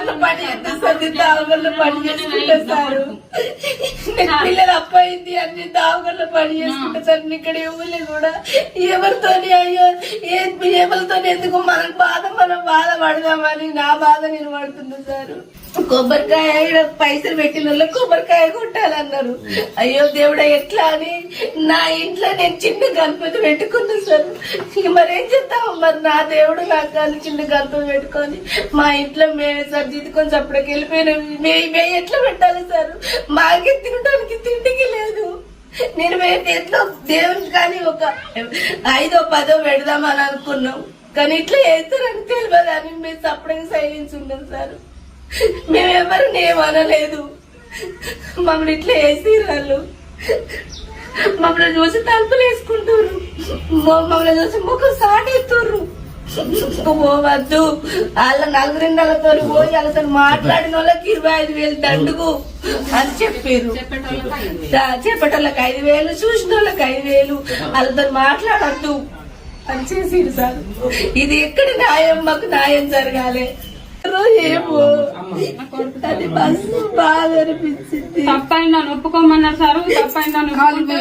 దావగల్లో పని చేస్తా సంది నేను దావగల్లో పని చేసుకుంటా సార్? పిల్లలు అప్పయింది అన్ని దావగల్లో పని చేసుకుంటా సార్. ఇక్కడ ఎవరు కూడా. ఎవరితోని అయ్యో ఏ ఎవరితో ఎందుకు మనకు బాధ మనం బాధ పడదామని నా బాధ నేను పడుతున్నా సార్. కొబ్బరికాయ పైసలు పెట్టిన కొబ్బరికాయ కొట్టాలన్నారు. అయ్యో దేవుడా ఎట్లా అని? నా ఇంట్లో నేను చిన్న గణపతి పెట్టుకున్నా సార్. ఇక మరేం చేద్దాం? మరి నా దేవుడు నాకు కానీ చిన్న గణపతి పెట్టుకొని మా ఇంట్లో మేమే సార్ దిద్దుకొని చప్పటికి వెళ్ళిపోయిన. మే మే ఎట్లా పెట్టాలి సార్? మాకే తినడానికి తిండికి లేదు. నేను మేము ఎట్లా దేవునికి కానీ ఒక ఐదో పదో పెడదామని అనుకున్నాం. కానీ ఇట్లా వేస్తారని తెలియదు అని మేము చప్పటికి సైలెన్స్ ఉన్నాం సార్. మేమెవరు ఏమనలేదు మమ్మల్ని ఇట్లా వేసి వాళ్ళు. మమ్మల్ని చూసి తలుపులు వేసుకుంటారు మమ్మల్ని చూసి ముఖం సాటేస్తుర్రు. పోవద్దు వాళ్ళ నలుగురిండలతో పోయి వాళ్ళతో మాట్లాడిన వాళ్ళకి ఇరవై ఐదు వేలు దండుగు అని చెప్పారు చెప్పేటోళ్ళకి ఐదు వేలు. చూసిన వాళ్ళకి ఐదు వేలు. వాళ్ళతో మాట్లాడద్దు. సార్ ఇది ఎక్కడ న్యాయం? మాకు న్యాయం జరగాలి. ఏమో అది బస్సు బాధ అనిపించింది. తప్పైందని ఒప్పుకోమన్నారు సార్ తప్పైందని ఒప్పుకుంటే